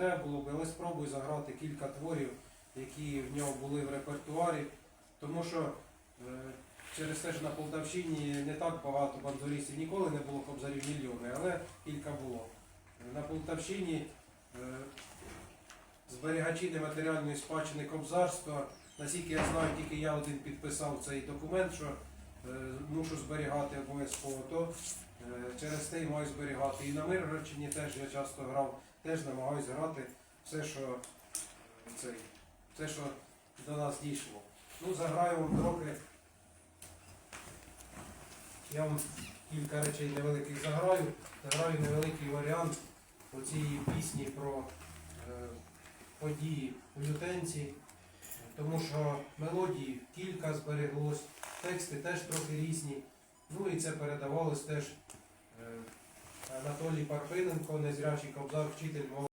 треба було б, але спробуй заграти кілька творів, які в нього були в репертуарі. Тому що е, через те, що на Полтавщині не так багато бандуристів, ніколи не було кобзарів мільйони, але кілька було. На Полтавщині е, зберігачі нематеріальної спадщини кобзарства, наскільки я знаю, тільки я один підписав цей документ, що е, мушу зберігати обов'язково, то через те й маю зберігати. І на Миргородчині теж я часто грав, теж намагаюся грати все, що, е, цей, все, що до нас дійшло. Ну, заграю вам трохи. Я вам кілька речей невеликих заграю. Заграю невеликий варіант оцієї пісні про е, події у лютенці, тому що мелодії кілька збереглось, тексти теж трохи різні. Ну і це передавалось теж е, Анатолій Парпиненко, незрячий кобзар, вчитель мого.